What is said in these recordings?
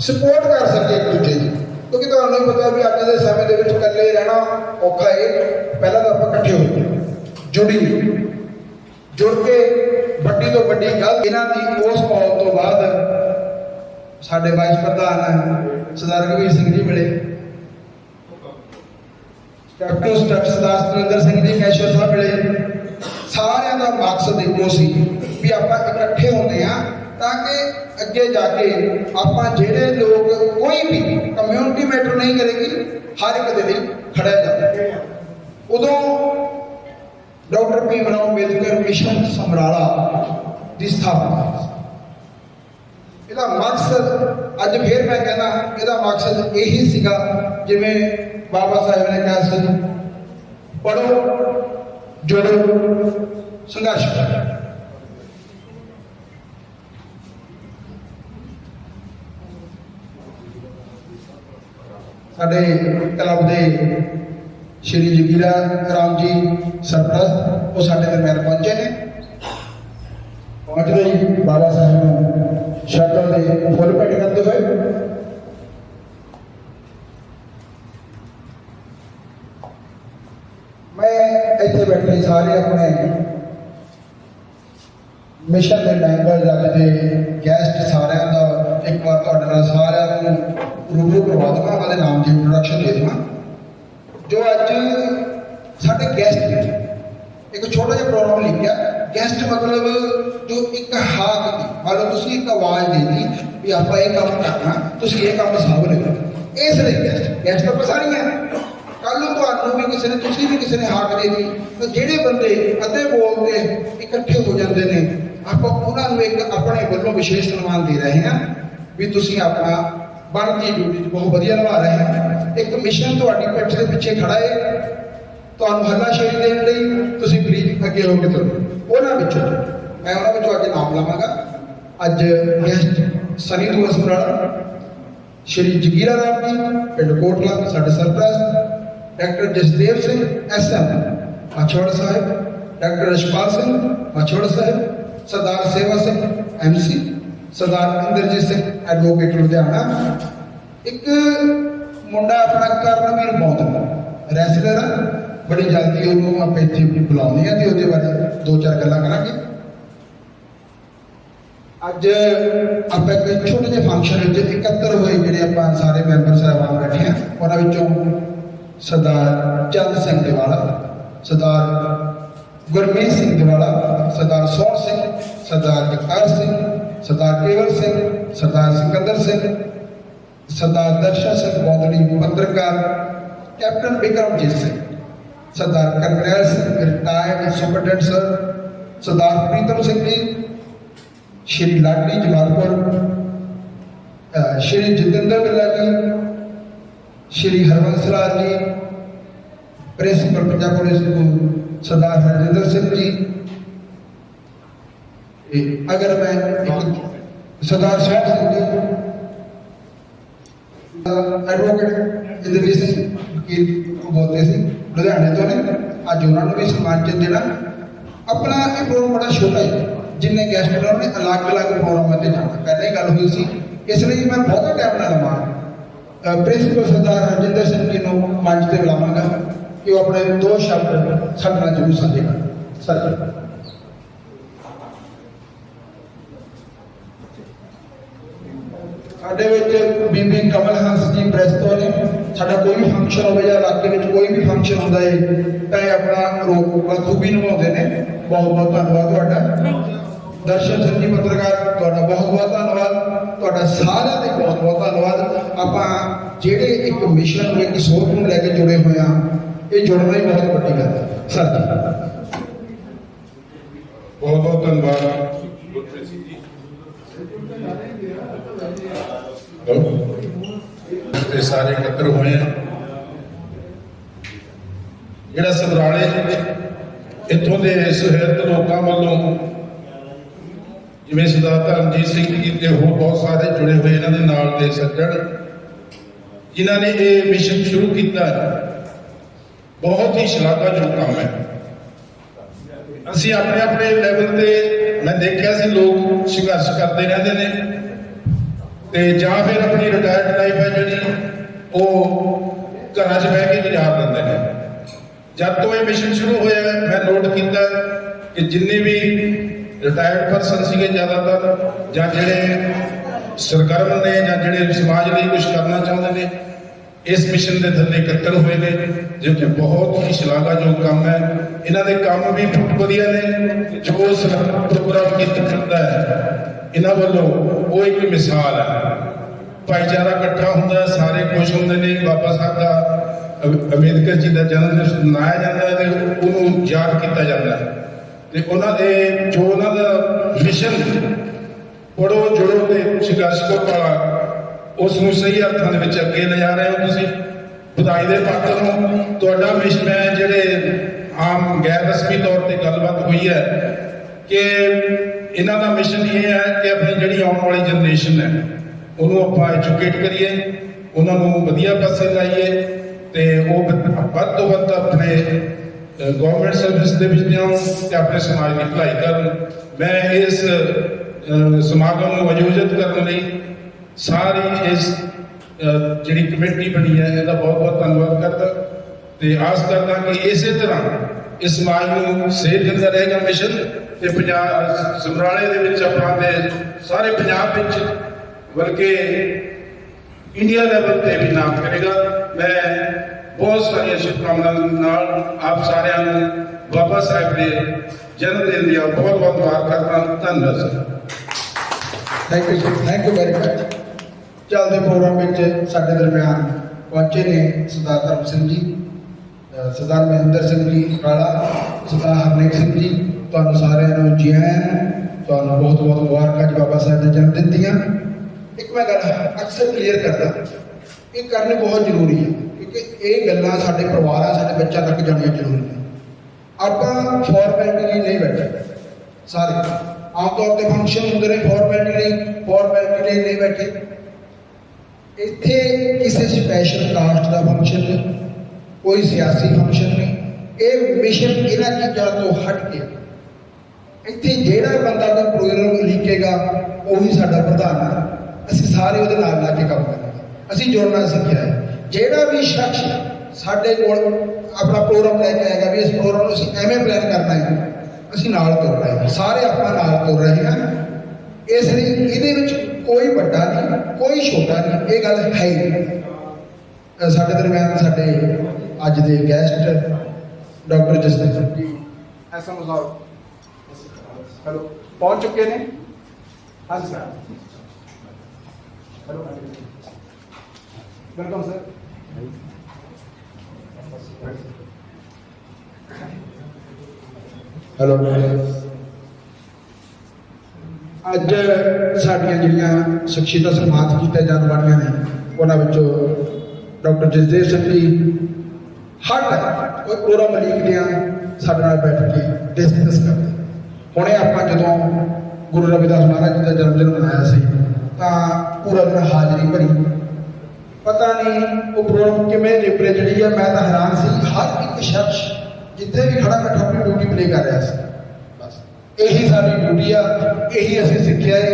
Support ਕਰ ਸਕੇ ਇੱਕ ਦੂਜੇ ਦੀ। ਕਿਉਂਕਿ ਤੁਹਾਨੂੰ ਹੀ ਪਤਾ ਵੀ ਅੱਜ ਦੇ ਸਮੇਂ ਦੇ ਵਿੱਚ ਇਕੱਲੇ ਰਹਿਣਾ ਔਖਾ ਹੈ ਪਹਿਲਾਂ ਤਾਂ ਆਪਾਂ ਇਕੱਠੇ ਹੋਈਏ ਜੁੜੀਏ ਜੁੜ ਕੇ ਵੱਡੀ ਤੋਂ ਵੱਡੀ ਗੱਲ ਇਹਨਾਂ ਦੀ, ਉਸ ਮੌਤ ਤੋਂ ਬਾਅਦ ਸਾਡੇ ਵਾਈਸ ਪ੍ਰਧਾਨ ਸਰਦਾਰ ਰਘਵੀਰ ਸਿੰਘ ਜੀ ਮਿਲੇ। ਕੈਪਟਨ ਸਟੈਪ ਸਰਦਾਰ ਸੁਰਿੰਦਰ ਸਿੰਘ ਜੀ, ਕੈਸ਼ਵਰ ਸਾਹਿਬ ਮਿਲੇ। ਸਾਰਿਆਂ ਦਾ ਮਕਸਦ ਇੱਕੋ ਸੀ ਵੀ ਆਪਾਂ ਇਕੱਠੇ ਹੁੰਦੇ ਆ ਤਾਂ ਕਿ ਅੱਗੇ ਜਾ ਕੇ ਆਪਾਂ ਜਿਹੜੇ ਲੋਕ ਕੋਈ ਵੀ ਕਮਿਊਨਿਟੀ ਮੈਟਰ ਨਹੀਂ ਕਰੇਗੀ, ਹਰ ਇੱਕ ਦੇ ਲਈ ਖੜਾ ਜਾਵੇ ਉਦੋਂ ਡਾਕਟਰ ਭੀਮ ਰਾਓ ਅੰਬੇਦਕਰ ਮਿਸ਼ਨ ਸਮਰਾਲਾ ਦੀ ਸਥਾਪਨਾ ਇਹਦਾ ਮਕਸਦ, ਅੱਜ ਫੇਰ ਮੈਂ ਕਹਿੰਦਾ, ਇਹਦਾ ਮਕਸਦ ਇਹੀ ਸੀਗਾ, ਜਿਵੇਂ ਬਾਬਾ ਸਾਹਿਬ ਨੇ ਕਿਹਾ ਸੀ ਪੜੋ ਜੁੜੋ, ਸੰਘਰਸ਼ ਕਰੋ। ਸਾਡੇ ਕਲੱਬ ਦੇ ਸ਼੍ਰੀ ਜਗੀਰਾ ਰਾਮ ਜੀ ਸਰਪ੍ਰਸਤ, ਉਹ ਸਾਡੇ ਦਰਮਿਆਨ ਪਹੁੰਚੇ ਨੇ। ਪਹੁੰਚਦੇ ਹੀ ਬਾਬਾ ਸਾਹਿਬ ਨੂੰ ਸ਼ਰਧਾ ਦੇ ਫੁੱਲ ਭੇਟ ਕਰਦੇ ਹੋਏ। ਮੈਂ ਇੱਥੇ ਬੈਠੇ ਸਾਰੇ ਆਪਣੇ ਮਿਸ਼ਨ ਦੇ ਮੈਂਬਰ, ਜੱਜ ਦੇ ਗੈਸਟ ਸਾਰਿਆਂ ਦਾ ਇੱਕ ਵਾਰ ਤੁਹਾਡੇ ਨਾਲ ਸਾਰਿਆਂ ਨੂੰ ਰੂਬਰੂ ਕਰਵਾ ਦਵਾਂ, ਉਹਨਾਂ ਦੇ ਨਾਮ ਦੀ ਇੰਟਰੋਡਕਸ਼ਨ ਦੇ ਦਵਾਂ। ਜੋ ਅੱਜ ਸਾਡੇ ਗੈਸਟ ਨੇ, ਇੱਕ ਛੋਟਾ ਜਿਹਾ ਪ੍ਰੋਗਰਾਮ ਲਿਖਿਆ। ਗੈਸਟ ਮਤਲਬ ਜੋ ਇੱਕ ਹਾਕ ਦੀ, ਮੰਨ ਤੁਸੀਂ ਇੱਕ ਆਵਾਜ਼ ਦੇ ਵੀ ਆਪਾਂ ਇਹ ਕੰਮ ਕਰਨਾ, ਤੁਸੀਂ ਇਹ ਕੰਮ ਸਾਂਭ ਲਿਓ। ਇਸ ਲਈ ਗੈਸਟ ਗੈਸਟ ਤਾਂ ਸਾਰੀਆਂ ਕੱਲ ਨੂੰ ਤੁਹਾਨੂੰ ਵੀ ਕਿਸੇ ਨੇ, ਤੁਸੀਂ ਵੀ ਕਿਸੇ ਨੇ ਹਾਕ ਦੇ ਤਾਂ ਜਿਹੜੇ ਬੰਦੇ ਅੱਧੇ ਬੋਲਦੇ ਇਕੱਠੇ ਹੋ ਜਾਂਦੇ ਨੇ, ਆਪਾਂ ਉਹਨਾਂ ਨੂੰ ਇੱਕ ਆਪਣੇ ਵੱਲੋਂ ਵਿਸ਼ੇਸ਼ ਸਨਮਾਨ ਦੇ ਰਹੇ ਹਾਂ। ਵੀ ਤੁਸੀਂ ਆਪਣਾ ਬਣਦੀ ਡਿਊਟੀ ਬਹੁਤ ਵਧੀਆ ਨਿਭਾ ਰਹੇ ਹੋ। ਇੱਕ ਮਿਸ਼ਨ ਤੁਹਾਡੀ ਪਿੱਠ ਦੇ ਪਿੱਛੇ ਖੜਾ ਹੈ ਤੁਹਾਨੂੰ ਹੱਲਾਸ਼ੇਰੀ ਦੇਣ ਲਈ ਤੁਸੀਂ ਪਲੀਜ਼ ਅੱਗੇ ਹੋ ਕੇ ਤੁਰੋ। ਉਹਨਾਂ ਵਿੱਚੋਂ ਮੈਂ ਉਹਨਾਂ ਵਿੱਚੋਂ ਅੱਜ ਨਾਮ ਲਵਾਂਗਾ। ਅੱਜ ਗੈਸਟ ਸਨੀ ਤੋਂ ਸਮਰਾਲਾ ਸ਼੍ਰੀ ਜਗੀਰਾ ਰਾਮ ਜੀ, ਪਿੰਡ ਕੋਟਲਾ, ਸਾਡੇ ਸਰਪ੍ਰਸਤ, doctor Jasdev Singh SM Machhor Sahib, doctor Rashpal Singh, Machhor Sahib, Sardar Seva Singh MC Sardar Inderjit Singh advocate Ludhiana ਇੱਕ ਮੁੰਡਾ ਆਪਣਾ ਕਰਨਵੀਰ ਮੌਤ ਰੈਸਲਰ ਆ, ਬੜੀ ਜਲਦੀ ਉਹਨੂੰ ਆਪਾਂ ਇੱਥੇ ਬੁਲਾਉਂਦੇ ਆ ਤੇ ਉਹਦੇ ਬਾਰੇ ਦੋ ਚਾਰ ਗੱਲਾਂ ਕਰਾਂਗੇ। ਅੱਜ ਆਪਾਂ ਇੱਕ ਛੋਟੇ ਜਿਹੇ ਫੰਕਸ਼ਨ ਵਿੱਚ ਇਕੱਤਰ ਹੋਏ ਜਿਹੜੇ ਆਪਾਂ ਸਾਰੇ ਮੈਂਬਰ ਸਾਹਿਬਾਨ ਬੈਠੇ ਆ ਉਹਨਾਂ ਵਿੱਚੋਂ ਸਰਦਾਰ ਚੰਦ ਸਿੰਘ ਦਿਵਾਲਾ, ਸਰਦਾਰ ਗੁਰਮੀਤ ਸਿੰਘ ਦਿਵਾਲਾ, ਸਰਦਾਰ ਸੋਹਣ ਸਿੰਘ, ਸਰਦਾਰ ਜਗਤਾਰ ਸਿੰਘ ਸਰਦਾਰ ਕੇਵਲ ਸਿੰਘ, ਸਰਦਾਰ ਸਿਕੰਦਰ ਸਿੰਘ, ਸਰਦਾਰ ਦਰਸ਼ਾ ਸਿੰਘ ਬੌਦੜੀ, ਪੱਤਰਕਾਰ captain Bikramjit Singh, Sardar Karnail Singh retired superintendent sir, Sardar Pritam Singh ji, Shri Ladi Jamalpur ਸ਼੍ਰੀ ਜਤਿੰਦਰ ਬਿੱਲਾ ਜੀ, Shri Harvans Raj ji, principal Punjab police school Sardar Harjinder Singh ji ਇਹ ਅਗਰ ਮੈਂ ਸਰਦਾਰ ਸ਼ਾਹ ਸਿੰਘ ਜੀ ਐਡਵੋਕੇਟ ਇੰਦਰਜੀਤ ਸਿੰਘ ਵਕੀਲ ਬੋਲਦੇ ਸੀ, ਲੁਧਿਆਣੇ ਤੋਂ ਨੇ, ਅੱਜ ਉਹਨਾਂ ਨੂੰ ਵੀ ਸਨਮਾਨ ਦੇਣਾ। ਆਪਣਾ ਇਹ ਪ੍ਰੋਗਰਾਮ ਬੜਾ ਛੋਟਾ ਹੈ, ਜਿੰਨੇ ਗੈਸਟ ਨੇ ਉਹਨੇ ਅਲੱਗ-ਅਲੱਗ ਪ੍ਰੋਗਰਾਮਾਂ ਤੇ ਜਾਣਾ। ਪਹਿਲਾਂ ਹੀ ਗੱਲ ਹੋਈ ਸੀ, ਇਸ ਲਈ ਮੈਂ ਬਹੁਤਾ ਟਾਈਮ ਨਾ ਲਵਾਂ। ਪ੍ਰਿੰਸੀਪਲ ਸਰਦਾਰ ਹਰਜਿੰਦਰ ਸਿੰਘ ਜੀ ਨੂੰ ਮੰਚ ਤੇ ਬੁਲਾਵਾਂਗਾ ਕਿ ਉਹ ਆਪਣੇ ਦੋ ਸ਼ਬਦ ਸਾਡੇ ਨਾਲ ਜ਼ਰੂਰ ਸਾਂਝੇ ਕਰਨ ਸਰ ਜੀ ਸਾਡੇ ਵਿੱਚ ਬੀਬੀ ਕਮਲ ਹੰਸ ਜੀ ਪ੍ਰੈਸ ਨੇ, ਸਾਡਾ ਕੋਈ ਵੀ ਫੰਕਸ਼ਨ ਹੋਵੇ ਜਾਂ ਇਲਾਕੇ ਵਿੱਚ ਕੋਈ ਵੀ ਫੰਕਸ਼ਨ ਹੁੰਦਾ ਹੈ ਤਾਂ ਇਹ ਆਪਣਾ ਰੋਲ ਬਖੂਬੀ ਨਿਭਾਉਂਦੇ ਨੇ। ਬਹੁਤ ਬਹੁਤ ਧੰਨਵਾਦ ਤੁਹਾਡਾ। ਦਰਸ਼ਨ ਸਿੰਘ ਜੀ ਪੱਤਰਕਾਰ, ਤੁਹਾਡਾ ਬਹੁਤ ਬਹੁਤ ਧੰਨਵਾਦ। ਤੁਹਾਡਾ ਸਾਰਿਆਂ ਦੇ ਬਹੁਤ ਬਹੁਤ ਧੰਨਵਾਦ। ਆਪਾਂ ਜਿਹੜੇ ਇੱਕ ਮਿਸ਼ਨ ਨੂੰ, ਇੱਕ ਸੋਚ ਨੂੰ ਲੈ ਕੇ ਜੁੜੇ ਹੋਏ ਆ ਇਹ ਜੁੜਨਾ ਹੀ ਬਹੁਤ ਵੱਡੀ ਗੱਲ ਹੈ। ਸਰ ਬਹੁਤ ਬਹੁਤ ਧੰਨਵਾਦ ਗੁਰਪ੍ਰੀਤ ਸਿੰਘ ਜੀ ਤੇ ਸਾਰੇ ਇਕੱਤਰ ਹੋਏ ਆ। ਜਿਹੜਾ ਸਮਰਾਲੇ ਇੱਥੋਂ ਦੇ ਸੁਹਿਰਦ ਲੋਕਾਂ ਵੱਲੋਂ, ਜਿਵੇਂ ਸਰਦਾਰ ਧਰਮਜੀਤ ਸਿੰਘ ਜੀ ਤੇ ਹੋਰ ਬਹੁਤ ਸਾਰੇ ਜੁੜੇ ਹੋਏ ਇਹਨਾਂ ਦੇ ਨਾਲ ਦੇ ਸੱਜਣ, ਜਿਨ੍ਹਾਂ ਨੇ ਇਹ ਮਿਸ਼ਨ ਸ਼ੁਰੂ ਕੀਤਾ ਬਹੁਤ ਹੀ ਸ਼ਲਾਘਾਯੋਗ ਕੰਮ ਹੈ। ਅਸੀਂ ਆਪਣੇ ਆਪਣੇ ਲੈਵਲ ਤੇ, ਮੈਂ ਦੇਖਿਆ ਸੀ ਲੋਕ ਸੰਘਰਸ਼ ਕਰਦੇ ਰਹਿੰਦੇ ਨੇ। ਤੇ ਜਾਂ ਫਿਰ ਆਪਣੀ ਰਿਟਾਇਰਡ ਲਾਈਫ ਹੈ ਜਿਹੜੀ, ਉਹ ਘਰਾਂ 'ਚ ਬਹਿ ਕੇ ਗੁਜ਼ਾਰ ਦਿੰਦੇ ਨੇ। ਜਦ ਤੋਂ ਇਹ ਮਿਸ਼ਨ ਸ਼ੁਰੂ ਹੋਇਆ ਮੈਂ ਨੋਟ ਕੀਤਾ ਕਿ ਜਿੰਨੇ ਵੀ ਰਿਟਾਇਰਡ ਪਰਸਨ ਸੀਗੇ ਜ਼ਿਆਦਾਤਰ, ਜਾਂ ਜਿਹੜੇ ਸਰਗਰਮ ਨੇ, ਜਾਂ ਜਿਹੜੇ ਸਮਾਜ ਲਈ ਕੁਝ ਕਰਨਾ ਚਾਹੁੰਦੇ ਨੇ, ਇਸ ਮਿਸ਼ਨ ਦੇ ਥੱਲੇ ਇਕੱਤਰ ਹੋਏ ਨੇ, ਜੋ ਕਿ ਬਹੁਤ ਹੀ ਸ਼ਲਾਘਾਯੋਗ ਕੰਮ ਹੈ। ਇਹਨਾਂ ਦੇ ਕੰਮ ਵੀ ਬਹੁਤ ਵਧੀਆ ਨੇ, ਜੋ ਇਸ ਪ੍ਰੋਗਰਾਮ ਕੀਤਾ ਜਾਂਦਾ ਹੈ। ਇਹਨਾਂ ਵੱਲੋਂ ਉਹ ਇੱਕ ਮਿਸਾਲ ਹੈ। ਭਾਈਚਾਰਾ ਇਕੱਠਾ ਹੁੰਦਾ ਹੈ, ਸਾਰੇ ਖੁਸ਼ ਹੁੰਦੇ ਨੇ ਬਾਬਾ ਸਾਹਿਬ ਦਾ ਅੰਬੇਦਕਰ ਜੀ ਦਾ ਜਨਮ ਦਿਵਸ ਮਨਾਇਆ ਜਾਂਦਾ ਹੈ ਤੇ ਉਹਨੂੰ ਯਾਦ ਕੀਤਾ ਜਾਂਦਾ ਹੈ। ਤੇ ਉਹਨਾਂ ਦੇ ਜੋ ਉਹਨਾਂ ਦਾ ਮਿਸ਼ਨ ਪੜੋ ਜੁੜੋ ਤੇ ਸੰਘਰਸ਼ ਕਰੋ ਪਾਲਾ ਉਸ ਨੂੰ ਸਹੀ ਅਰਥਾਂ ਦੇ ਵਿੱਚ ਅੱਗੇ ਲਿਜਾ ਰਹੇ ਹੋ ਤੁਸੀਂ। ਵਧਾਈ ਦੇ ਪਾਤਰ ਹੋ। ਤੁਹਾਡਾ ਮਿਸ਼ਨ ਹੈ ਜਿਹੜੇ ਆਮ ਗੈਰ ਰਸਮੀ ਤੌਰ ਤੇ ਗੱਲਬਾਤ ਹੋਈ ਹੈ ਕਿ ਇਹਨਾਂ ਦਾ ਮਿਸ਼ਨ ਇਹ ਹੈ ਕਿ ਆਪਣੀ ਜਿਹੜੀ ਆਉਣ ਵਾਲੀ ਜਨਰੇਸ਼ਨ ਹੈ, ਉਹਨੂੰ ਆਪਾਂ ਐਜੂਕੇਟ ਕਰੀਏ, ਉਹਨਾਂ ਨੂੰ ਵਧੀਆ ਪਾਸੇ ਲਾਈਏ ਤੇ ਉਹ ਵੱਧ ਤੋਂ ਵੱਧ ਆਪਣੇ ਗਵਰਨਮੈਂਟ ਸਰਵਿਸ ਦੇ ਵਿੱਚ ਲਿਆਉਣ ਤੇ ਆਪਣੇ ਸਮਾਜ ਦੀ ਭਲਾਈ ਕਰਨ। ਮੈਂ ਇਸ ਸਮਾਗਮ ਨੂੰ ਆਯੋਜਿਤ ਕਰਨ ਲਈ ਸਾਰੀ ਇਸ ਜਿਹੜੀ ਕਮੇਟੀ ਬਣੀ ਹੈ, ਇਹਦਾ ਬਹੁਤ ਬਹੁਤ ਧੰਨਵਾਦ ਕਰਦਾ। ਤੇ ਆਸ ਕਰਦਾ ਕਿ ਇਸੇ ਤਰ੍ਹਾਂ ਇਸ ਸਮਾਜ ਨੂੰ ਸੇਧ ਦਿੰਦਾ ਰਹੇਗਾ ਮਿਸ਼ਨ ਤੇ ਪੰਜਾਬ, ਸਮਰਾਲੇ ਦੇ ਵਿੱਚ ਆਪਣਾ ਤੇ ਸਾਰੇ ਪੰਜਾਬ ਵਿੱਚ ਬਲਕਿ ਇੰਡੀਆ ਲੈਵਲ ਤੇ ਵੀ ਨਾਮ ਕਰੇਗਾ। ਮੈਂ ਬਹੁਤ ਸਾਰੀਆਂ ਸ਼ੁਭਕਾਮਨਾਵਾਂ ਨਾਲ ਆਪ ਸਾਰਿਆਂ ਨੂੰ ਬਾਬਾ ਸਾਹਿਬ ਦੇ ਜਨਮ ਦਿਨ ਦੀਆਂ ਬਹੁਤ ਬਹੁਤ ਮੁਬਾਰਕਾਂ ਕਰਦਾ ਧੰਨਵਾਦ sir. Thank you thank you very much ਚੱਲਦੇ ਪ੍ਰੋਗਰਾਮ ਵਿੱਚ ਸਾਡੇ ਦਰਮਿਆਨ ਪਹੁੰਚੇ ਨੇ ਸਰਦਾਰ ਧਰਮ ਸਿੰਘ ਜੀ। ਸਰਦਾਰ ਮਹਿੰਦਰ ਸਿੰਘ ਜੀ ਕਾਲਾ ਸਰਦਾਰ ਹਰਨੇਕ ਸਿੰਘ ਜੀ, ਤੁਹਾਨੂੰ ਸਾਰਿਆਂ ਨੂੰ ਜੀ ਆਇਆਂ ਤੁਹਾਨੂੰ ਬਹੁਤ ਬਹੁਤ ਮੁਬਾਰਕਾਂ ਜੀ ਬਾਬਾ ਸਾਹਿਬ ਦੇ ਜਨਮ ਦਿਨ ਦੀਆਂ। ਇੱਕ ਮੈਂ ਗੱਲ ਅਕਸਰ ਕਲੀਅਰ ਕਰਦਾ, ਇਹ ਕਰਨੀ ਬਹੁਤ ਜ਼ਰੂਰੀ ਹੈ, ਕਿਉਂਕਿ ਇਹ ਗੱਲਾਂ ਸਾਡੇ ਪਰਿਵਾਰਾਂ ਸਾਡੇ ਬੱਚਿਆਂ ਤੱਕ ਜਾਣੀਆਂ ਜ਼ਰੂਰੀ ਨੇ। ਆਪਾਂ ਫਾਰਮੈਲਿਟੀ ਲਈ ਨਹੀਂ ਬੈਠੇ। ਸਾਰੇ ਆਮ ਤੌਰ ਤੇ ਫੰਕਸ਼ਨ ਹੁੰਦੇ ਨੇ ਫਾਰਮੈਲਿਟੀ ਲਈ ਫਾਰਮੈਲਿਟੀ ਲਈ ਨਹੀਂ ਬੈਠੇ। ਇੱਥੇ ਕਿਸੇ ਸਪੈਸ਼ਲ ਕਾਸਟ ਦਾ ਫੰਕਸ਼ਨ ਕੋਈ ਸਿਆਸੀ ਫੰਕਸ਼ਨ ਨਹੀਂ। ਇਹ ਮਿਸ਼ਨ ਇਹਨਾਂ ਚੀਜ਼ਾਂ ਤੋਂ ਹਟ ਕੇ ਇੱਥੇ ਜਿਹੜਾ ਬੰਦਾ ਦਾ ਪ੍ਰੋਗਰਾਮ ਲਿਖੇਗਾ ਉਹੀ ਸਾਡਾ ਪ੍ਰਧਾਨ ਹੈ ਅਸੀਂ ਸਾਰੇ ਉਹਦੇ ਨਾਲ ਲਾ ਕੇ ਕੰਮ ਕਰਾਂਗੇ। ਅਸੀਂ ਜੁੜਨਾ ਸਿੱਖਿਆ ਹੈ। ਜਿਹੜਾ ਵੀ ਸ਼ਖਸ ਸਾਡੇ ਕੋਲ ਆਪਣਾ ਪ੍ਰੋਗਰਾਮ ਲੈ ਕੇ ਆਏਗਾ ਵੀ ਇਸ ਪ੍ਰੋਗਰਾਮ ਨੂੰ ਅਸੀਂ ਐਵੇਂ ਪਲਾਨ ਕਰਨਾ ਹੈ, ਅਸੀਂ ਨਾਲ ਤੁਰ ਰਹੇ ਹਾਂ। ਸਾਰੇ ਆਪਾਂ ਨਾਲ ਤੁਰ ਰਹੇ ਹਾਂ। ਇਸ ਲਈ ਇਹਦੇ ਵਿੱਚ ਕੋਈ ਵੱਡਾ ਨਹੀਂ, ਕੋਈ ਛੋਟਾ ਨਹੀਂ, ਇਹ ਗੱਲ ਹੈ ਹੀ ਨਹੀਂ। ਸਾਡੇ ਦਰਮਿਆਨ ਸਾਡੇ ਅੱਜ ਦੇ guest doctor Singh ji. SM ਸਾਹਿਬ ਹੈਲੋ ਪਹੁੰਚ ਚੁੱਕੇ ਨੇ? ਹਾਂਜੀ sir hello welcome sir hello ਅੱਜ ਸਾਡੀਆਂ ਜਿਹੜੀਆਂ ਸ਼ਖਸੀਅਤਾਂ ਸਨਮਾਨਿਤ ਕੀਤੀਆਂ ਜਾਣ ਵਾਲੀਆਂ ਨੇ ਉਹਨਾਂ ਵਿੱਚੋਂ ਡਾਕਟਰ ਜਸਦੇਵ ਸਿੰਘ ਜੀ ਹਰ ਟਾਈਮ ਉਹ ਪੂਰਾ ਮਲੀਕ ਦੀਆਂ ਸਾਡੇ ਨਾਲ ਬੈਠ ਕੇ ਡਿਸਕਸ ਕਰਦੇ ਹੁਣੇ ਆਪਾਂ ਜਦੋਂ ਗੁਰੂ ਰਵਿਦਾਸ ਮਹਾਰਾਜ ਜੀ ਦਾ ਜਨਮ ਦਿਨ ਮਨਾਇਆ ਸੀ, ਤਾਂ ਪੂਰਾ ਦਿਨ ਹਾਜ਼ਰੀ ਭਰੀ। ਪਤਾ ਨਹੀਂ ਉਹ ਪ੍ਰੋਗਰਾਮ ਕਿਵੇਂ ਨਿਪਰੇ ਜਿਹੜੀ ਆ ਮੈਂ ਤਾਂ ਹੈਰਾਨ ਸੀ, ਹਰ ਇੱਕ ਸ਼ਖਸ ਜਿੱਥੇ ਵੀ ਖੜਾ ਬੈਠਾ ਆਪਣੀ ਡਿਊਟੀ ਪਲੇ ਕਰ ਰਿਹਾ ਸੀ। ਬਸ, ਇਹੀ ਸਾਡੀ ਡਿਊਟੀ ਆ, ਇਹੀ ਅਸੀਂ ਸਿੱਖਿਆ ਹੈ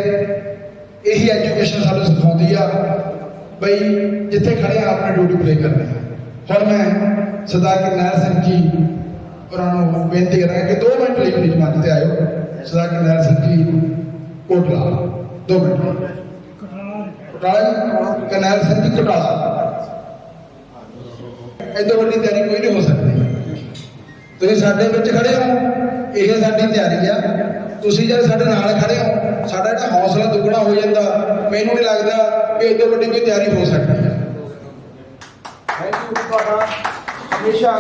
ਇਹੀ ਐਜੂਕੇਸ਼ਨ ਸਾਨੂੰ ਸਿਖਾਉਂਦੀ ਆ, ਬਈ ਜਿੱਥੇ ਖੜੇ ਆ, ਆਪਣੀ ਡਿਊਟੀ ਪਲੇ ਕਰਨੀ ਹੈ ਹੁਣ ਮੈਂ ਸਰਦਾਰ ਕਰਨੈਲ ਸਿੰਘ ਜੀ, ਉਹਨਾਂ ਨੂੰ ਬੇਨਤੀ ਕਰਾਂਗੇ ਕਿ 2 ਮਿੰਟ ਲਈ ਮੇਰੀ ਮੰਚ ਤੇ ਆਇਓ। ਸਰਦਾਰ ਕਰਨੈਲ ਸਿੰਘ ਜੀ, ਕੋਟਲਾ 2 ਮਿੰਟ। ਕਟਾਲਾ ਕਰਨੈਲ ਸਿੰਘ ਜੀ, ਕਟਾਲਾ ਇਦੋਂ ਵੱਡੀ ਤਿਆਰੀ ਕੋਈ ਨਹੀਂ ਹੋ ਸਕਦੀ। ਤੁਸੀਂ ਸਾਡੇ ਵਿੱਚ ਖੜੇ ਹੋ, ਇਹ ਸਾਡੀ ਤਿਆਰੀ ਆ। ਤੁਸੀਂ ਜਦ ਸਾਡੇ ਨਾਲ ਖੜੇ ਹੋ, ਸਾਡਾ ਜਿਹੜਾ ਹੌਸਲਾ ਦੁੱਗਣਾ ਹੋ ਜਾਂਦਾ, ਮੈਨੂੰ ਨਹੀਂ ਲੱਗਦਾ ਕਿ ਇਦੋਂ ਵੱਡੀ ਕੋਈ ਤਿਆਰੀ ਹੋ ਸਕਦੀ ਹੈ ਥੈਂਕ ਯੂ ਤੁਹਾਡਾ ਹਮੇਸ਼ਾ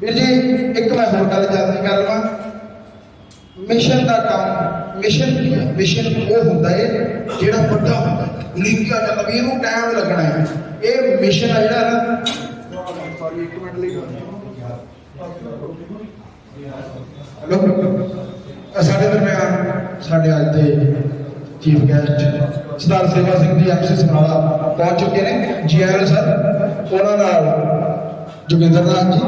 ਵੀਰ ਜੀ, ਇੱਕ ਮੈਂ ਹੋਰ ਗੱਲ ਜਲਦੀ ਕਰ ਲਵਾਂ ਮਿਸ਼ਨ ਦਾ ਕੰਮ, ਮਿਸ਼ਨ ਕੀ ਹੈ ਮਿਸ਼ਨ ਉਹ ਹੁੰਦਾ ਹੈ ਜਿਹੜਾ ਵੱਡਾ ਹੁੰਦਾ ਹੈ ਉਲੀਕਿਆ ਜਾਂਦਾ, ਵੀ ਇਹਨੂੰ ਟਾਈਮ ਲੱਗਣਾ ਹੈ ਇਹ ਮਿਸ਼ਨ ਆ ਜਿਹੜਾ ਨਾ। ਸੌਰੀ ਇੱਕ ਮਿੰਟ ਲਈ ਹੈਲੋ? ਸਾਡੇ ਦਰਮਿਆਨ, ਸਾਡੇ ਅੱਜ ਦੇ ਚੀਫ ਗੈਸਟ ਸਰਦਾਰ ਸੇਵਾ ਸਿੰਘ ਜੀ ਐਮਸੀ ਸਮਰਾਲਾ ਪਹੁੰਚ ਚੁੱਕੇ ਨੇ। ਜੀ ਆਇਆਂ ਸਰ ਉਹਨਾਂ ਨਾਲ ਜੋਗਿੰਦਰ ਨਾਥ ਜੀ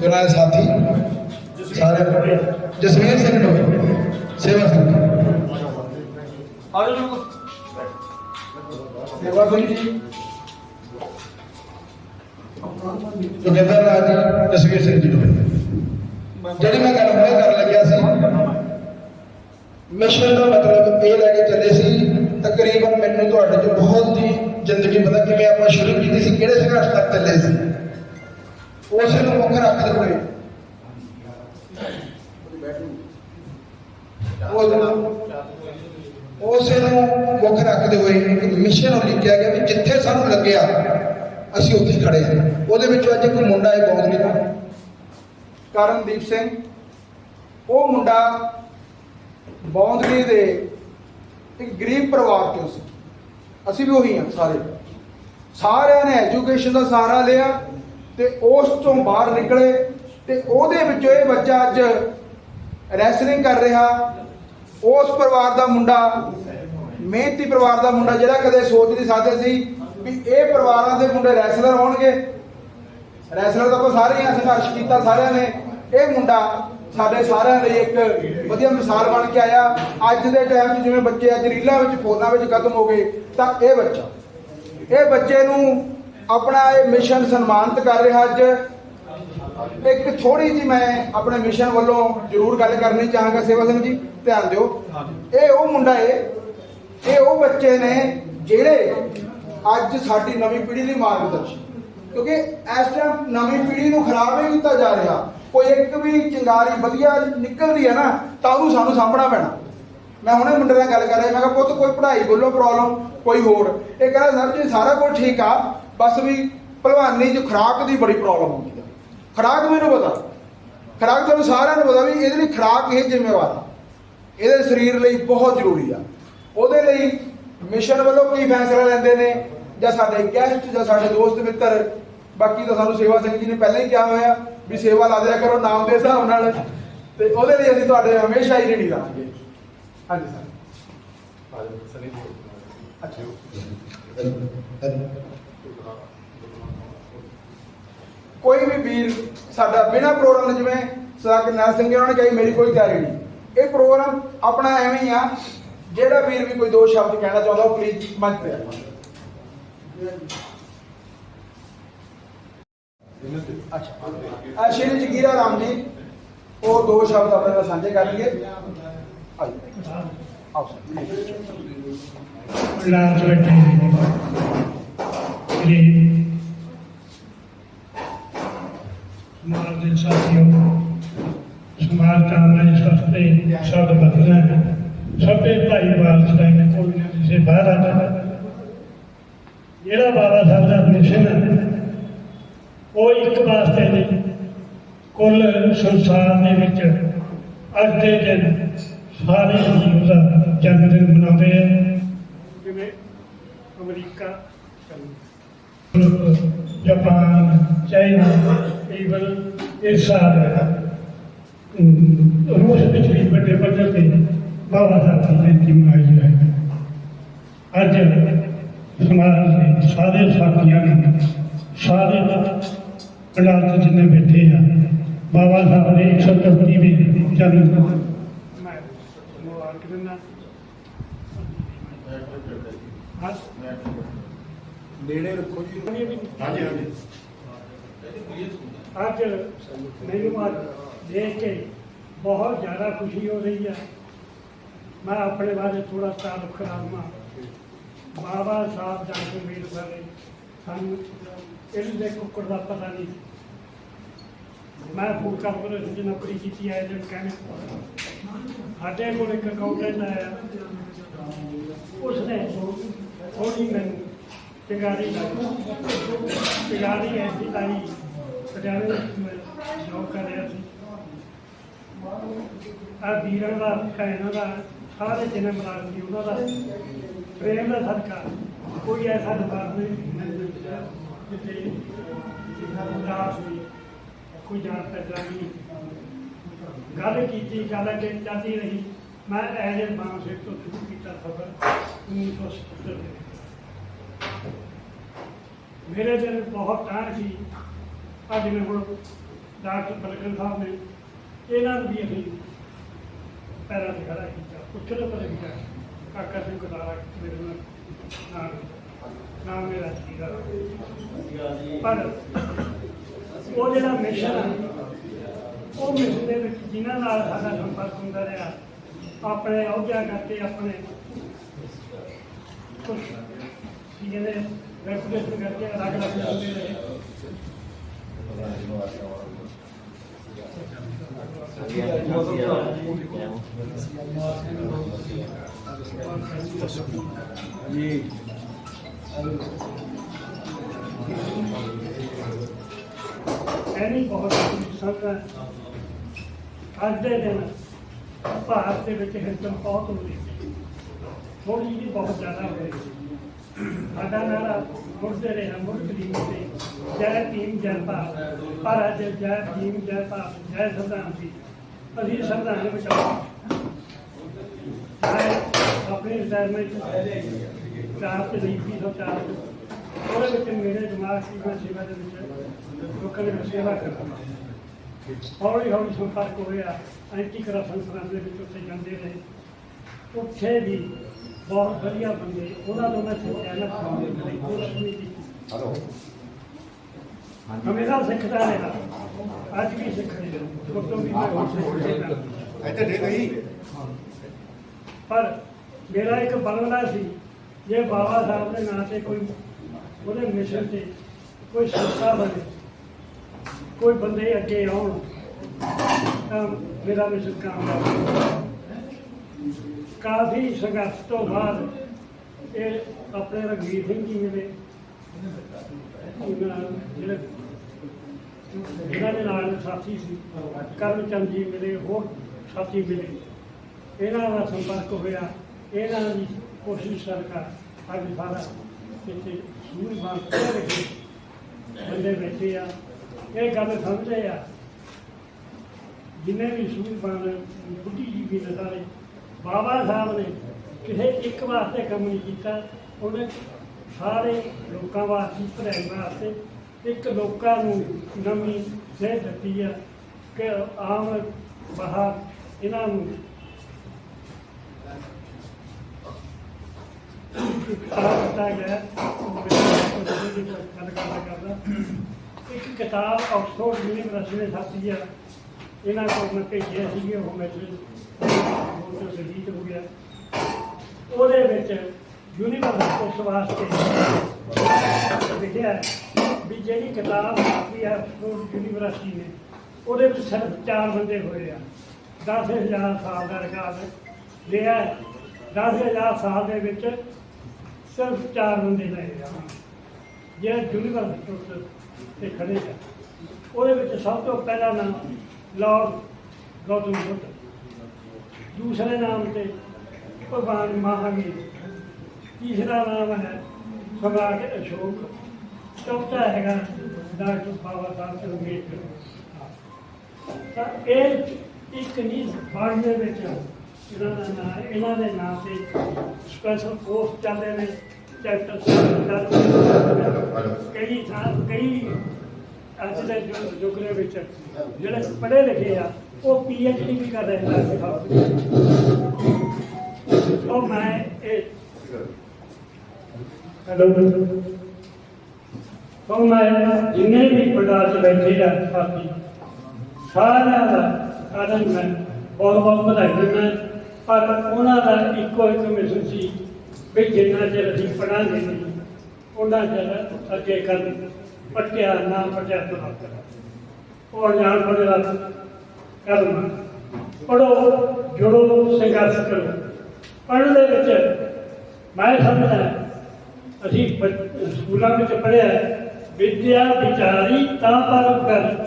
ਤੇ ਉਹਨਾਂ ਦੇ ਸਾਥੀ ਸਾਰੇ ਜਸਵੀਰ ਸਿੰਘ ਢੋਏ ਸੇਵਾ ਸਿੰਘ ਆਜੋ ਜੀ ਸੇਵਾ ਸਿੰਘ ਜੀ। ਜੋਗਿੰਦਰ ਰਾਜ ਜੀ ਜਸਵੀਰ ਸਿੰਘ ਜੀ ਢੋਏ ਜਿਹੜੀ ਮੈਂ ਗੱਲ ਹੁਣੇ ਕਰਨ ਲੱਗਿਆ ਸੀ ਮਿਸ਼ਨ ਦਾ ਮਤਲਬ ਇਹ ਲੈ ਕੇ ਚੱਲੇ ਸੀ, ਤਕਰੀਬਨ ਮੈਨੂੰ ਤੁਹਾਡੇ ਚ ਬਹੁਤ ਹੀ ਜ਼ਿੰਦਗੀ ਪਤਾ ਕਿਵੇਂ ਆਪਾਂ ਸ਼ੁਰੂ ਕੀਤੀ ਸੀ, ਕਿਹੜੇ ਸੰਘਰਸ਼ ਤੱਕ ਚੱਲੇ ਸੀ? ਉਸੇ ਨੂੰ ਮੁੱਖ ਰੱਖਦੇ ਹੋਏ ਉਹ ਉਸੇ ਨੂੰ ਮੁੱਖ ਰੱਖਦੇ ਹੋਏ ਇੱਕ ਮਿਸ਼ਨ ਨੂੰ ਲਿਖਿਆ ਗਿਆ ਵੀ ਜਿੱਥੇ ਸਾਨੂੰ ਲੱਗਿਆ, ਅਸੀਂ ਉੱਥੇ ਖੜੇ ਹਾਂ ਉਹਦੇ ਵਿੱਚੋਂ ਅੱਜ ਇੱਕ ਮੁੰਡਾ ਹੈ ਬੌਂਦਲੀ ਤੋਂ ਕਰਨਦੀਪ ਸਿੰਘ। ਉਹ ਮੁੰਡਾ ਬੌਂਦਲੀ ਦੇ ਇੱਕ ਗਰੀਬ ਪਰਿਵਾਰ 'ਚੋਂ ਸੀ। ਅਸੀਂ ਵੀ ਉਹੀ ਹਾਂ ਸਾਰੇ। ਸਾਰਿਆਂ ਨੇ ਐਜੂਕੇਸ਼ਨ ਦਾ ਸਹਾਰਾ ਲਿਆ ਤੇ ਉਸ ਤੋਂ ਬਾਹਰ ਨਿਕਲੇ ਤੇ ਉਹਦੇ ਵਿੱਚੋਂ ਇਹ ਬੱਚਾ ਅੱਜ ਰੈਸਲਿੰਗ ਕਰ ਰਿਹਾ। ਉਸ ਪਰਿਵਾਰ ਦਾ ਮੁੰਡਾ, ਮਿਹਨਤੀ ਪਰਿਵਾਰ ਦਾ ਮੁੰਡਾ ਜਿਹੜਾ ਕਦੇ ਸੋਚ ਨਹੀਂ ਸਕਦੇ ਸੀ ਵੀ ਇਹ ਪਰਿਵਾਰਾਂ ਦੇ ਮੁੰਡੇ ਰੈਸਲਰ ਹੋਣਗੇ। ਰੈਸਲਰ ਤਾਂ ਆਪਾਂ ਸਾਰੇ ਹੀ ਸੰਘਰਸ਼ ਕੀਤਾ, ਸਾਰਿਆਂ ਨੇ। ਇਹ ਮੁੰਡਾ ਸਾਡੇ ਸਾਰਿਆਂ ਲਈ ਇੱਕ ਵਧੀਆ ਮਿਸਾਲ ਬਣ ਕੇ ਆਇਆ। ਅੱਜ ਦੇ ਟਾਈਮ 'ਚ ਜਿਵੇਂ ਬੱਚੇ ਅੱਜ ਰੀਲਾਂ ਵਿੱਚ ਫੋਨਾਂ ਵਿੱਚ ਖਤਮ ਹੋ ਗਏ ਤਾਂ ਇਹ ਬੱਚਾ ਇਹ ਬੱਚੇ ਨੂੰ ਆਪਣਾ ਇਹ ਮਿਸ਼ਨ ਸਨਮਾਨਿਤ ਕਰ ਰਿਹਾ ਅੱਜ। ਇੱਕ ਥੋੜੀ ਜੀ ਮੈਂ ਆਪਣੇ ਮਿਸ਼ਨ ਵੱਲੋਂ ਜ਼ਰੂਰ ਗੱਲ ਕਰਨੀ ਚਾਹਾਂਗਾ ਸੇਵਾ ਸਿੰਘ ਜੀ ਧਿਆਨ ਦਿਓ। ਇਹ ਉਹ ਮੁੰਡਾ ਏ ਇਹ ਉਹ ਬੱਚੇ ਨੇ ਜਿਹੜੇ ਅੱਜ ਸਾਡੀ ਨਵੀਂ ਪੀੜ੍ਹੀ ਲਈ ਮਾਰਗਦਰਸ਼ਨ ਕਿਉਂਕਿ ਇਸ ਟਾਈਮ ਨਵੀਂ ਪੀੜ੍ਹੀ ਨੂੰ ਖਰਾਬ ਹੀ ਕੀਤਾ ਜਾ ਰਿਹਾ। ਕੋਈ ਇੱਕ ਵੀ ਚਿੰਗਾਰੀ ਵਧੀਆ ਨਿਕਲਦੀ ਹੈ ਨਾ, ਤਾਂ ਉਹਨੂੰ ਸਾਨੂੰ ਸਾਂਭਣਾ ਪੈਣਾ। ਮੈਂ ਹੁਣੇ ਮੁੰਡੇ ਨਾਲ ਗੱਲ ਕਰ ਰਿਹਾ, ਮੈਂ ਕਿਹਾ, ਪੁੱਤ, ਕੋਈ ਪੜ੍ਹਾਈ ਵੱਲੋਂ ਪ੍ਰੋਬਲਮ ਕੋਈ ਹੋਰ। ਇਹ ਕਹਿੰਦਾ, ਸਰ ਜੀ, ਸਾਰਾ ਕੁਝ ਠੀਕ ਆ, ਬਸ ਵੀ ਭਲਵਾਨੀ 'ਚ ਖੁਰਾਕ ਦੀ ਬੜੀ ਪ੍ਰੋਬਲਮ ਹੁੰਦੀ ਆ। ਖੁਰਾਕ ਮੈਨੂੰ ਪਤਾ। ਖੁਰਾਕ ਤੁਹਾਨੂੰ ਸਾਰਿਆਂ ਨੂੰ ਪਤਾ ਵੀ ਇਹਦੇ ਲਈ ਖੁਰਾਕ ਇਹ ਜ਼ਿੰਮੇਵਾਰ ਆ। ਇਹਦੇ ਸਰੀਰ ਲਈ ਬਹੁਤ ਜ਼ਰੂਰੀ ਆ। ਉਹਦੇ ਲਈ ਮਿਸ਼ਨ ਵੱਲੋਂ ਕੀ ਫੈਸਲਾ ਲੈਂਦੇ ਨੇ? ਜਾਂ ਸਾਡੇ ਗੈਸਟ ਜਾਂ ਸਾਡੇ ਦੋਸਤ ਮਿੱਤਰ ਬਾਕੀ ਤਾਂ ਸਾਨੂੰ ਸੇਵਾ ਸਿੰਘ ਜੀ ਨੇ ਪਹਿਲਾਂ ਹੀ ਕਿਹਾ ਹੋਇਆ ਵੀ ਸੇਵਾ ਲਾ ਦਿਆ ਕਰੋ ਨਾਮ ਦੇ ਹਿਸਾਬ ਨਾਲ। ਤੇ ਉਹਦੇ ਲਈ ਅਸੀਂ ਤੁਹਾਡੇ ਹਮੇਸ਼ਾ ਹੀ ਰਣੀ ਰਹਾਂਗੇ ਹਾਂਜੀ, ਸਰ। ਅੱਛਾ। ਕੋਈ ਵੀ ਵੀਰ ਸਾਡਾ ਬਿਨਾ ਪ੍ਰੋਗਰਾਮ ਦੇ ਜਿਵੇਂ ਸਰਦਾਰ ਕਰਨੈਲ ਸਿੰਘ ਜੀ ਉਹਨਾਂ ਨੇ ਕਿਹਾ ਮੇਰੀ ਕੋਈ ਤਿਆਰੀ ਨਹੀਂ। ਇਹ ਪ੍ਰੋਗਰਾਮ ਆਪਣਾ ਐਵੇਂ ਹੀ ਆ, ਜਿਹੜਾ ਵੀਰ ਵੀ ਕੋਈ ਦੋ ਸ਼ਬਦ ਕਹਿਣਾ ਚਾਹੁੰਦਾ ਉਹ ਪਲੀਜ਼ ਮੰਚ ਤੇ ਆਵੇ ਅੱਛਾ। ਸ਼੍ਰੀ ਜਗੀਰਾ ਰਾਮ ਜੀ, ਉਹ ਦੋ ਸ਼ਬਦ ਆਪਣੇ ਨਾਲ ਸਾਂਝੇ ਕਰਨਗੇ ਆਓ ਆਓ ਸਰ ਲਾਜ ਬੈਠੇ ਜੀ। ਸਮਾਜ ਦੇ ਸਾਥੀਓ, ਸਮਾਜ ਕਾਮਰਾਜ ਸਸਤੇ ਸਭ ਬਦਲਣਾ ਹੈ ਸਭੇ ਭਾਈਵਾਲ ਸਦਾਈ ਕੋਈ ਨਾ ਕਿਸੇ ਬਾਹਰ ਆਦਾ ਜਿਹੜਾ ਬਾਬਾ ਸਾਹਿਬ ਦਾ ਮਿਸ਼ਨ ਹੈ ਉਹ ਇੱਕ ਵਾਸਤੇ ਨਹੀਂ ਕੁੱਲ ਸੰਸਾਰ ਦੇ ਵਿੱਚ ਅੱਜ ਦੇ ਦਿਨ ਸਾਰੇ ਹੀ ਉਹਦਾ ਜਨਮ ਦਿਨ ਮਨਾਉਂਦੇ ਆ। ਜਿਵੇਂ ਅਮਰੀਕਾ ਜਾਪਾਨ ਚਾਈਨਾ ਈਵਨ ਇਸ ਸਾਲ ਰੂਸ ਵਿੱਚ ਵੀ ਵੱਡੇ ਪੱਧਰ ਤੇ ਬਾਬਾ ਸਾਹਿਬ ਦੀ ਜਯੰਤੀ ਮਨਾਈ ਹੈ। ਅੱਜ ਸਮਾਜ ਦੇ ਸਾਰੇ ਸਾਥੀਆਂ ਨੂੰ ਸਾਰੇ ਪੰਡਾਲ ਤੋਂ ਜਿੰਨੇ ਬੈਠੇ ਆ ਬਾਬਾ ਸਾਹਿਬ ਦੇ 133ਵੇਂ ਜਨਮ ਦਿਨ ਮੈਂ ਮੁਬਾਰਕ ਦਿੰਦਾ ਬਸ ਨੇੜੇ ਰੱਖੋ ਜੀ ਹਾਂਜੀ ਹਾਂਜੀ ਅੱਜ ਮੈਨੂੰ ਅੱਜ ਦੇਖ ਕੇ ਬਹੁਤ ਜ਼ਿਆਦਾ ਖੁਸ਼ੀ ਹੋ ਰਹੀ ਹੈ ਮੈਂ ਆਪਣੇ ਬਾਰੇ ਥੋੜਾ ਤਾਲੁਕ ਕਰਾਵਾਂ ਬਾਬਾ ਸਾਹਿਬ ਜਾਨ ਕੇ ਮੇਰੇ ਬਾਰੇ ਸਾਨੂੰ ਇਹਨੂੰ ਦੇ ਕੁੱਕੜ ਦਾ ਪਤਾ ਨਹੀਂ। ਮੈਂ ਫੂਡ ਕਾਰਪੋਰੇਸ਼ਨ ਦੀ ਨੌਕਰੀ ਕੀਤੀ ਹੈ ਜਦ ਕਹਿੰਦੇ ਸਾਡੇ ਕੋਲ ਇੱਕ ਅਕਾਊਂਟੈਂਟ ਆਇਆ। ਉਸਨੇ ਥੋੜੀ ਮੈਨੂੰ ਚੰਗਾਰੀ ਲਾਈ। ਚੰਗਾਰੀ ਐਸੀ ਲਾਈ, ਪਟਿਆਲੇ ਵਿੱਚ ਮੈਂ ਜੋਬ ਕਰ ਰਿਹਾ ਸੀ। ਆ ਵੀਰਾਂ ਦਾ, ਭੈਣਾਂ ਦਾ, ਸਾਰੇ ਜਿੰਨੇ ਮਰਾਦ ਸੀ ਉਹਨਾਂ ਦਾ। ਪ੍ਰੇਮ ਦਾ ਸਦਕਾ। ਕੋਈ ਐਸਾ ਦੁਕਾਨ ਨਹੀਂ। ਜਿੱਥੇ ਉਦਾਸ ਨਹੀਂ ਕੋਈ ਜਾਣ ਪਹਿਚਾਣ ਨਹੀਂ ਗੱਲ ਕੀਤੀ ਗੱਲ ਅੱਗੇ ਚੱਲਦੀ ਰਹੀ ਮੈਂ ਐਜ ਏ ਮਾਨ ਸਿੰਘ ਤੋਂ ਸ਼ੁਰੂ ਕੀਤਾ ਸਫਰ 1970 ਦੇ ਮੇਰੇ ਦਿਲ ਬਹੁਤ ਟਾਣ ਸੀ ਅੱਜ ਜਿਵੇਂ ਹੁਣ ਡਾਕਟਰ ਬਲਕਰ ਸਾਹਿਬ ਨੇ ਇਹਨਾਂ ਨੂੰ ਵੀ ਅਸੀਂ ਪੈਰਾਂ ਤੇ ਖੜਾ ਕੀਤਾ ਉੱਥੇ ਪਰ ਕੀਤਾ ਕਾਕਾ ਸਿੰਘ ਕਦਾਰਾ ਮੇਰੇ ਨਾਲ ਨਾਮ ਨਾਮ ਮੇਰਾ ਸੀਗਾ ਪਰ ਉਹ ਜਿਹੜਾ ਮਿਸ਼ਨ ਆ, ਉਹ ਮਿਸ਼ਨ ਦੇ ਵਿੱਚ ਜਿਨ੍ਹਾਂ ਨਾਲ ਸਾਡਾ ਸੰਪਰਕ ਹੁੰਦਾ ਰਿਹਾ, ਆਪਣੇ ਅਹੁਦਿਆਂ ਕਰਕੇ ਆਪਣੇ ਕੁਝ ਜਿਹਨੇ ਰੈਪੂਟੇਸ਼ਨ ਕਰਕੇ ਅਲੱਗ ਅਲੱਗ ਹੁੰਦੇ ਰਹੇ। ਐਨੀ ਬਹੁਤ ਸੰਗਤ ਅੱਜ ਦੇ ਦਿਨ ਭਾਰਤ ਦੇ ਵਿੱਚ ਹਿੰਦੂ ਬਹੁਤ ਹੋ ਰਹੀ ਹੈ ਥੋੜੀ ਜਿਹੀ ਬਹੁਤ ਜ਼ਿਆਦਾ ਹੋ ਰਹੀ ਹੈ ਸਾਡਾ ਨਾਰਾ ਮੁਰਦੇ ਰਹੇ ਮੁਰਦ ਦੀ ਤੇ ਜੈ ਭੀਮ ਜੈ ਭਾਰਤ ਪਰ ਅੱਜ ਜੈ ਭੀਮ ਜੈ ਭਾਰਤ ਜੈ ਸੰਵਿਧਾਨ ਜੀ ਅਸੀਂ ਸੰਵਿਧਾਨ ਨੂੰ ਬਚਾਓ ਮੈਂ ਆਪਣੀ ਰਿਟਾਇਰਮੈਂਟ ਚਾਰ ਤੇ ਲਈ ਵੀ ਚਾਰ ਉਹਦੇ ਵਿੱਚ ਮੇਰੇ ਦਿਮਾਗ ਦੀ ਮੈਂ ਸੇਵਾ ਦੇ ਵਿੱਚ ਲੋਕਾਂ ਦੀ ਸੇਵਾ ਕਰਦਾ ਹੌਲੀ ਹੌਲੀ ਸੰਪਰਕ ਹੋਇਆ ਐਂਟੀ ਕਰਪਸ਼ਨ ਫਰਮ ਦੇ ਵਿੱਚ ਉੱਥੇ ਜਾਂਦੇ ਰਹੇ। ਉੱਥੇ ਵੀ ਬਹੁਤ ਵਧੀਆ ਬੰਦੇ ਉਹਨਾਂ ਤੋਂ ਮੈਂ ਸਿੱਖਿਆ ਨਾ ਖਾਉਂਦੇ ਨਹੀਂ ਉਹ ਰਸਮੀ ਦੀ ਹਲੋ ਹਮੇਸ਼ਾ ਸਿੱਖਦਾ ਰਿਹਾ ਅੱਜ ਵੀ ਸਿੱਖ ਰਿਹਾ ਫੋਟੋ ਵੀ ਮੈਂ ਰਿਹਾ ਇੱਥੇ ਗਈ? ਪਰ ਮੇਰਾ ਇੱਕ ਬਣਨਾ ਸੀ ਜੇ ਬਾਬਾ ਸਾਹਿਬ ਦੇ ਨਾਂ ਤੇ ਕੋਈ ਉਹਦੇ ਮਿਸ਼ਨ ਤੇ ਕੋਈ ਸੰਸਥਾ ਬਣੇ, ਕੋਈ ਬੰਦੇ ਅੱਗੇ ਆਉਣ, ਤਾਂ ਮੇਰਾ ਮਿਸ਼ਨ ਕਾਮਯਾਬ ਕਾਫੀ ਸੰਘਰਸ਼ ਤੋਂ ਬਾਅਦ ਇਹ ਆਪਣੇ ਰਣਜੀਤ ਸਿੰਘ ਜੀ ਮਿਲੇ ਜਿਹੜੇ ਇਹਨਾਂ ਦੇ ਨਾਲ ਸਾਥੀ ਸੀ, ਕਰਮਚੰਦ ਜੀ ਮਿਲੇ ਹੋਰ ਸਾਥੀ ਮਿਲੇ। ਇਹਨਾਂ ਦਾ ਸੰਪਰਕ ਹੋਇਆ, ਇਹਨਾਂ ਦੀ ਕੋਸ਼ਿਸ਼ ਸਰਕਾਰ ਅੱਜ ਸਾਰਾ ਇੱਥੇ ਸੂਰਬਾਨ ਕਰ ਰਹੇ ਬੰਦੇ ਬੈਠੇ ਆ। ਇਹ ਗੱਲ ਸਮਝਦੇ ਆ, ਜਿੰਨੇ ਵੀ ਸੂਰਬਾਨ ਬੁੱਧੀਜੀਵੀ ਨੇ ਸਾਰੇ ਬਾਬਾ ਸਾਹਿਬ ਨੇ ਕਿਸੇ ਇੱਕ ਵਾਸਤੇ ਕੰਮ ਨਹੀਂ ਕੀਤਾ। ਉਹਨੇ ਸਾਰੇ ਲੋਕਾਂ ਵਾਸਤੇ ਭਲਾਈ ਵਾਸਤੇ ਇੱਕ ਲੋਕਾਂ ਨੂੰ ਨਵੀਂ ਸੇਧ ਦਿੱਤੀ ਆ ਕਿ ਆਮ ਬਾਹਰ ਇਹਨਾਂ ਨੂੰ ਕਿਤਾਬ ਦਿੱਤਾ ਗਿਆ ਗੱਲ ਕਰਦਾ ਇੱਕ ਕਿਤਾਬ ਆਕਸਫੋਰਡ ਯੂਨੀਵਰਸਿਟੀ ਨੇ ਛਾਪੀ ਆ। ਇਹਨਾਂ ਕੋਲ ਮੈਂ ਭੇਜਿਆ ਸੀ ਉਹ ਮੈਸੇਜ ਉਹ ਤੋਂ ਡਿਲੀਟ ਹੋ ਗਿਆ। ਉਹਦੇ ਵਿੱਚ ਯੂਨੀਵਰਸਿਟੀ ਉਸ ਵਾਸਤੇ ਲਿਖਿਆ ਵੀ ਜਿਹੜੀ ਕਿਤਾਬ ਛਾਪੀ ਆ, ਆਕਸਫੋਰਡ ਯੂਨੀਵਰਸਿਟੀ ਨੇ, ਉਹਦੇ ਵਿੱਚ ਸਿਰਫ ਚਾਰ ਬੰਦੇ ਹੋਏ ਆ। 10000 ਸਾਲ ਦਾ ਰਿਕਾਰਡ ਲਿਆ। 10000 ਸਾਲ ਦੇ ਵਿੱਚ ਸਿਰਫ ਚਾਰ ਬੰਦੇ ਲਏ ਆ ਜਿਹੜਾ ਯੂਨੀਵਰਸਿਟੀ ਤੇ ਖੜੇ ਹੈ ਉਹਦੇ ਵਿੱਚ ਸਭ ਤੋਂ ਪਹਿਲਾ ਨਾਮ ਲਾਰਡ ਗੌਤਮ ਬੁੱਧ, ਦੂਸਰੇ ਨਾਮ ਤੇ ਭਗਵਾਨ ਮਹਾਵੀਰ, ਤੀਸਰਾ ਨਾਮ ਹੈ ਸਮਰਾਟ ਅਸ਼ੋਕ, ਚੌਥਾ ਹੈਗਾ ਡਾਕਟਰ ਬਾਬਾ ਸਾਹਿਬ ਅੰਬੇਡਕਰ। ਤਾਂ ਇਹ ਇੱਕ ਨਹੀਂ ਬਾਗ ਦੇ ਵਿੱਚ ਇਹਨਾਂ ਦਾ ਨਾਂ ਇਹਨਾਂ ਦੇ ਨਾਂ ਤੇ ਸਪੈਸ਼ਲ ਕੋਰਸ ਚੱਲਦੇ ਨੇ। ਚੈਪਟਰ ਕਈ ਥਾਂ, ਕਈ ਅੱਜ ਦੇ ਯੁੱਗ- ਦੇ ਵਿੱਚ ਜਿਹੜੇ ਪੜ੍ਹੇ ਲਿਖੇ ਆ, ਉਹ ਪੀਐਚਡੀ ਵੀ ਕਰ ਰਹੇ ਨੇ ਉਹ ਮੈਂ ਇਹ ਹੈਲੋ ਉਹ ਮੈਂ ਜਿੰਨੇ ਵੀ ਪੰਡਾਲ ਚ ਬੈਠੇ ਆ, ਸਾਥੀ, ਸਾਰਿਆਂ ਦਾ ਸਾਰਿਆਂ ਮੈਂ ਬਹੁਤ ਬਹੁਤ ਵਧਾਈ ਦਿੰਦਾ। ਪਰ ਉਹਨਾਂ ਦਾ ਇੱਕੋ ਇੱਕ ਮਿਸ਼ਨ ਸੀ ਵੀ ਜਿੰਨਾ ਚਿਰ ਅਸੀਂ ਪੜਾਂਗੇ ਨਹੀਂ, ਉਹਨਾਂ ਚਿਰ ਅੱਗੇ ਕਰ ਪਟਿਆ, ਨਾ ਪਟਿਆ ਤੋਂ ਨਾ ਕਰਨਾ। ਉਹ ਦਾ ਕਰਨਾ ਪੜੋ ਜੁੜੋ, ਸੰਘਰਸ਼ ਕਰੋ। ਪੜ੍ਹਨ ਦੇ ਵਿੱਚ ਮੈਂ ਸਮਝਦਾ, ਅਸੀਂ ਸਕੂਲਾਂ ਵਿੱਚ ਪੜ੍ਹਿਆ, ਵਿਦਿਆ ਵਿਚਾਰੀ ਤਾਂ ਪਰ ਕਰ।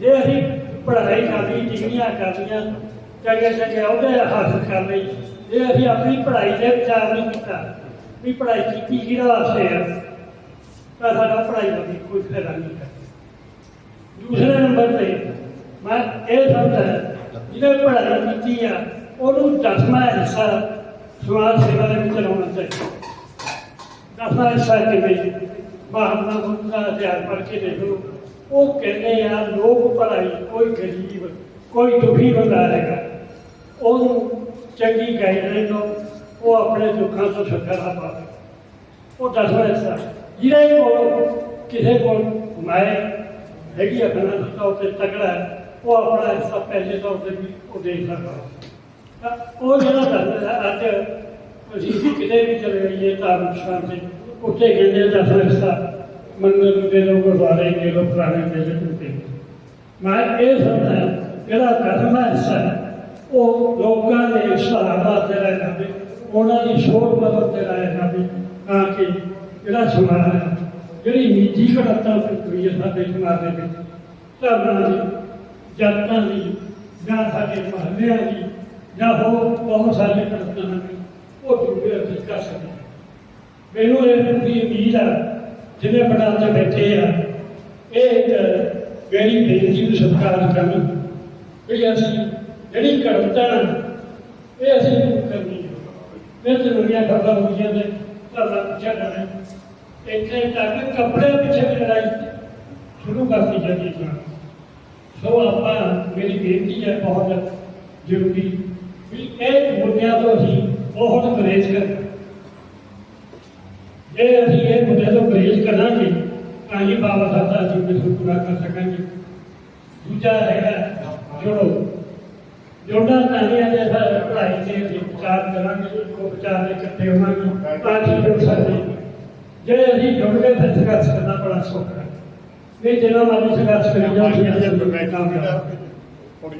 ਜੇ ਅਸੀਂ ਪੜ੍ਹਾਈ ਕਰਨੀ, ਡਿਗਰੀਆਂ ਕਰਨੀਆਂ ਚੰਗੇ ਚੰਗੇ ਅਹੁਦੇ ਹਾਸਲ ਕਰ ਲਈ। ਜੇ ਅਸੀਂ ਆਪਣੀ ਪੜ੍ਹਾਈ ਦੇ ਵਿਚਾਰ ਨਹੀਂ ਕੀਤਾ ਵੀ ਪੜ੍ਹਾਈ ਕੀਤੀ ਕਿਹਦਾ ਵਾਸਤੇ ਆ। ਤਾਂ ਸਾਡਾ ਪੜ੍ਹਾਈ ਦਾ ਵੀ ਕੋਈ ਫਾਇਦਾ ਨਹੀਂ ਹੈ। ਦੂਸਰੇ ਨੰਬਰ ਤੇ ਮੈਂ ਇਹ ਸਮਝਦਾ ਜਿਹਨੇ ਪੜ੍ਹਾਈ ਕੀਤੀ ਆ, ਉਹਨੂੰ ਦਸਵਾਂ ਹਿੱਸਾ ਸਮਾਜ ਸੇਵਾ ਦੇ ਵਿੱਚ ਲਾਉਣਾ ਚਾਹੀਦਾ। ਦਸਵਾਂ ਹਿੱਸਾ ਕਿਵੇਂ? ਮਹਾਤਮਾ ਬੁੱਧ ਦਾ ਇਤਿਹਾਸ ਪੜ੍ਹ ਕੇ ਦੇਖੋ ਉਹ ਕਹਿੰਦੇ ਆ, ਲੋਕ ਭਲਾਈ ਕੋਈ ਗਰੀਬ, ਕੋਈ ਦੁਖੀ ਬੰਦਾ ਹੈਗਾ। ਉਹਨੂੰ ਚੰਗੀ ਗਾਈਡਲਾਈਨ ਦਿਓ ਉਹ ਆਪਣੇ ਦੁੱਖਾਂ ਤੋਂ ਛੁਟਕਾਰਾ ਪਾਵੇ ਉਹ ਦਸਵਾਂ ਹਿੱਸਾ ਜਿਹਦੇ ਕੋਲ ਕਿਸੇ ਕੋਲ ਮਾਏ ਹੈਗੀ ਆਪਣਾ ਤੌਰ ਤੇ ਤਕੜਾ ਹੈ, ਉਹ ਆਪਣਾ ਹਿੱਸਾ ਪਹਿਲੇ ਤੌਰ ਤੇ ਵੀ ਉਹ ਦੇਖ ਸਕਦਾ। ਤਾਂ ਉਹ ਜਿਹੜਾ ਦਸਦਾ ਹੈ, ਅੱਜ ਅਸੀਂ ਕਿਤੇ ਵੀ ਚਲੇ ਜਾਈਏ ਧਾਰਮਿਕ ਸਥਾਨ ਤੇ ਉੱਥੇ ਕਹਿੰਦੇ ਦਸਵਾਂ ਹਿੱਸਾ ਮੰਦਰ ਨੂੰ ਦੇ ਲੋ ਗੁਰਦੁਆਰੇ ਦੇ ਲੋ ਪੁਰਾਣੇ ਮੇਲੇ ਟੁੱਟੇ ਮੈਂ ਇਹ ਸਮਝਦਾ ਜਿਹੜਾ ਦਸਵਾਂ ਹਿੱਸਾ ਹੈ, ਉਹ ਲੋਕਾਂ ਦੇ ਸਹਾਰਾ ਤੇ ਰਹਿ ਜਾਵੇ ਉਹਨਾਂ ਦੀ ਸੋਚ ਬਦਲ ਤੇ ਰਹਿ ਜਾਵੇ ਤਾਂ ਕਿ ਜਿਹੜਾ ਸਮਾਜ ਹੈ, ਜਿਹੜੀ ਨਿੱਜੀ ਘਟਨਾ ਹੋਈ ਸਾਡੇ ਸਮਾਜ ਦੇ ਵਿੱਚ, ਧਰਮਾਂ ਦੀ, ਜਾਤਾਂ ਦੀ, ਜਾਂ ਸਾਡੇ ਮਹੱਲਿਆਂ ਦੀ, ਜਾਂ ਹੋਰ ਬਹੁਤ ਸਾਰੀਆਂ ਘਟਨਾਵਾਂ ਨੇ, ਉਹ ਦੂਰ ਅਸੀਂ ਕਰ ਸਕਦੇ ਮੈਨੂੰ ਇਹ ਪੂਰੀ ਉਮੀਦ ਆ ਜਿਹਨੇ ਬਣਾ ਤੇ ਬੈਠੇ ਆ, ਇਹ ਇੱਕ ਮੇਰੀ ਬੇਨਤੀ ਨੂੰ ਸਤਿਕਾਰ ਕਰਨ ਵੀ ਅਸੀਂ ਜਿਹੜੀ ਘਟਨਾ ਇਹ ਅਸੀਂ ਦੂਰ ਕਰਨੀ। ਹੈ ਇਹ ਤੇ ਦੁਨੀਆ ਖਬਰਾਂ ਹੋਈਆਂ ਨੇ ਧਰਨਾ ਪਿੱਛੇ ਕਰਨਾ। ਇੱਥੇ ਤੱਕ ਕੱਪੜੇ ਪਿੱਛੇ ਵੀ ਲੜਾਈ ਸ਼ੁਰੂ ਕਰਤੀ ਜਾਂਦੀ ਹੈ ਸੋ ਆਪਾਂ ਮੇਰੀ ਬੇਨਤੀ ਹੈ, ਬਹੁਤ ਜ਼ਰੂਰੀ ਵੀ ਇਹ ਮੁੱਦਿਆਂ ਤੋਂ ਅਸੀਂ ਬਹੁਤ ਗੁਰੇਜ਼ ਕਰ ਜੇ ਅਸੀਂ ਇਹ ਮੁੱਦੇ ਤੋਂ ਗੁਰੇਜ਼ ਕਰਾਂਗੇ, ਤਾਂ ਹੀ ਬਾਬਾ ਸਾਹਿਬ ਦਾ ਅਸੀਂ ਮਿਸ਼ਨ ਪੂਰਾ ਕਰ ਸਕਾਂਗੇ। ਦੂਜਾ ਹੈਗਾ ਜੋੜੋ ਜੋੜਾ ਤਾਲੀਆਂ ਦੇ ਸਰ ਪੜ੍ਹਾਈ ਤੇ ਵਿਚਾਰ ਕਰਾਂਗੇ ਇੱਕੋ ਵਿਚਾਰ ਦੇ ਇਕੱਠੇ ਹੋਵਾਂਗੇ ਤਾਂ ਅਸੀਂ ਜੁੜ ਸਕਦੇ। ਜੇ ਅਸੀਂ ਜੁੜ ਗਏ ਫਿਰ ਸੰਘਰਸ਼ ਕਰਨਾ ਬੜਾ ਸੌਖਾ ਹੈ। ਇਹ ਜਿੰਨਾ ਮਰਜ਼ੀ ਸੰਘਰਸ਼ ਕਰੀ ਜਾਓ ਅੰਦਰ ਬੈਠਾ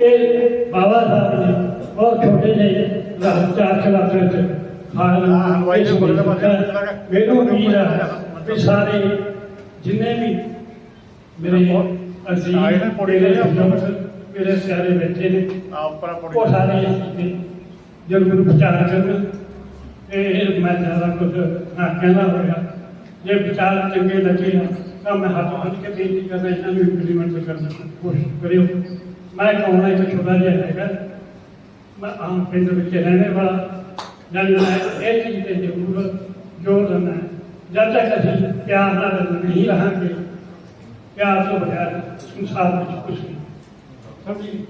ਇਹ ਬਾਬਾ ਸਾਹਿਬ ਨੇ ਬਹੁਤ ਛੋਟੇ ਜਿਹੇ ਚਾਰ ਕਲਾਸਾਂ ਵਿੱਚ ਮੈਨੂੰ ਉਮੀਦ ਹੈ ਕਿ ਸਾਰੇ ਜਿੰਨੇ ਵੀ ਮੇਰੇ ਅਸੀਂ ਆਏ ਨੇ ਪੌੜੀ ਦੇ ਮੇਰੇ ਸਿਆਰੇ ਬੈਠੇ ਨੇ ਆ ਉੱਪਰ ਪੌੜੀ ਉਹ ਸਾਰੇ ਅਸੀਂ ਜਦ ਗੁਰੂ ਵਿਚਾਰ ਕਰਨ ਇਹ ਮੈਂ ਜ਼ਿਆਦਾ ਕੁਝ ਨਾ ਕਹਿਣਾ ਹੋਇਆ। ਜੇ ਵਿਚਾਰ ਚੰਗੇ ਲੱਗੇ ਨਾ ਤਾਂ ਮੈਂ ਹੱਥ ਬੰਨ ਕੇ ਬੇਨਤੀ ਕਰਦਾ ਇਹਨਾਂ ਨੂੰ ਇੰਪਲੀਮੈਂਟ ਕਰਨ ਦੀ ਕੋਸ਼ਿਸ਼ ਕਰਿਓ। ਮੈਂ ਕਹਣਾ ਇੱਕ ਛੋਟਾ ਜਿਹਾ ਹੈਗਾ। ਮੈਂ ਆਮ ਪਿੰਡ ਵਿੱਚ ਰਹਿਣੇ ਵਾਲਾ ਜਦ ਮੈਂ ਇਹ ਚੀਜ਼ ਤੇ ਜ਼ਰੂਰ ਜੋਰ ਦਿੰਦਾ ਹਾਂ। ਜਦ ਤੱਕ ਅਸੀਂ ਪਿਆਰ ਨਾਲ ਨਹੀਂ ਰਹਾਂਗੇ ਪਿਆਰ ਤੋਂ ਬਗੈਰ ਸੰਸਾਰ ਵਿੱਚ ਕੁਝ ਨਹੀਂ। ਸਮਝੀ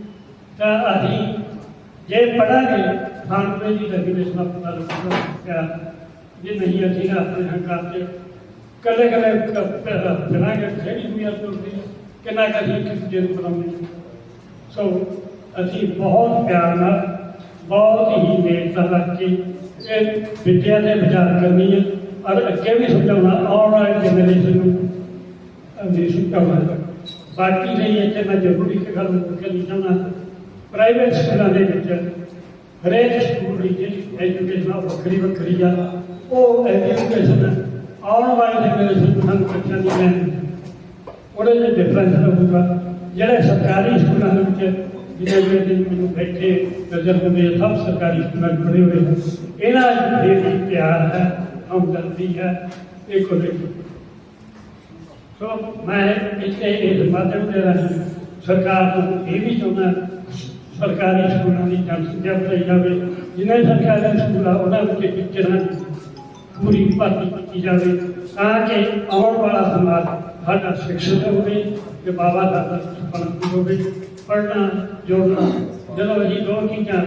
ਤਾਂ ਅਸੀਂ ਜੇ ਪੜਾਂਗੇ ਸਾਨੂੰ ਜੀ ਡੈਫੀਨੇਸ਼ਨ ਆਫ ਪਤਾ ਲੱਗੂਗਾ ਪਿਆਰ ਜੇ ਨਹੀਂ ਅਸੀਂ ਆਪਣੇ ਹੰਕਾਰ ਤੇ ਕੱਲੇ ਕੱਲੇ ਬਿਨਾਂਗੇ ਖੇੜੀ ਦੁਨੀਆ ਤੁਰਦੀ ਕਿੰਨਾ ਕੁ ਅਸੀਂ ਇੱਕ ਦੂਜੇ ਬਣਾਉਂਦੇ ਸੋ ਅਸੀਂ ਬਹੁਤ ਪਿਆਰ ਨਾਲ, ਬਹੁਤ ਹੀ ਨੇੜਤਾ ਰੱਖ ਕੇ ਇਹ ਵਿਦਿਆ ਤੇ ਵਿਚਾਰ ਕਰਨੀ ਹੈ। ਔਰ ਅੱਗੇ ਵੀ ਸਮਝਾਉਣਾ, ਆਉਣ ਵਾਲੀ ਜਨਰੇਸ਼ਨ ਨੂੰ ਨਹੀਂ ਸਮਝਾਉਣਾ ਬਾਕੀ ਨਹੀਂ ਇੱਥੇ ਮੈਂ ਜ਼ਰੂਰੀ ਇੱਕ ਗੱਲ ਮੁੱਕ ਕਰਨੀ ਚਾਹੁੰਦਾ ਪ੍ਰਾਈਵੇਟ ਸਕੂਲਾਂ ਦੇ ਵਿੱਚ ਹਰੇਕ ਸਕੂਲ ਦੀ ਜਿਹੜੀ ਐਜੂਕੇਸ਼ਨ ਆ ਉਹ ਵੱਖਰੀ ਵੱਖਰੀ ਆ ਉਹ ਐਜੂਕੇਸ਼ਨ ਆਉਣ ਵਾਲੀ ਜਨਰੇਸ਼ਨ ਨੂੰ ਸਾਨੂੰ ਬੱਚਿਆਂ ਦੀ ਲੈਣ ਉਹਦੇ ਵਿੱਚ ਡਿਫਰੈਂਸ ਹੋਊਗਾ ਜਿਹੜੇ ਸਰਕਾਰੀ ਸਕੂਲਾਂ ਦੇ ਵਿੱਚ ਜਿਹੜੇ ਜਿਹੜੇ ਮੈਨੂੰ ਬੈਠੇ ਨਜ਼ਰ ਹੁੰਦੇ ਆ, ਸਭ ਸਰਕਾਰੀ ਸਕੂਲਾਂ ਵਿੱਚ ਪੜ੍ਹੇ ਹੋਏ ਹਨ ਇਹਨਾਂ ਵਿੱਚ ਫਿਰ ਵੀ ਪਿਆਰ ਹੈ ਹਮਦਰਦੀ ਹੈ ਇਹ ਕੋਈ ਸੋ ਮੈਂ ਇੱਥੇ ਇਸ ਮਾਧਿਅਮ ਦੇ ਰਾਹੀਂ ਸਰਕਾਰ ਨੂੰ ਇਹ ਵੀ ਚਾਹੁੰਦਾ ਸਰਕਾਰੀ ਸਕੂਲਾਂ ਦੀ ਜਨਸੰਖਿਆ ਵਧਾਈ ਜਾਵੇ। ਜਿਨ੍ਹਾਂ ਸਰਕਾਰੀ ਸਕੂਲਾਂ ਉਹਨਾਂ ਵਿੱਚ ਟੀਚਰਾਂ ਪੂਰੀ ਭਰਤੀ ਕੀਤੀ ਜਾਵੇ ਤਾਂ ਕਿ ਆਉਣ ਵਾਲਾ ਸਮਾਜ ਸਾਡਾ ਸਿੱਖਿਤ ਹੋਵੇ ਤੇ ਬਾਬਾ ਦਾ ਸੁਪਨਾ ਹੋਵੇ। ਪੜ੍ਹਨਾ, ਜੋੜਨਾ, ਜਦੋਂ ਅਸੀਂ ਦੋ ਚੀਜ਼ਾਂ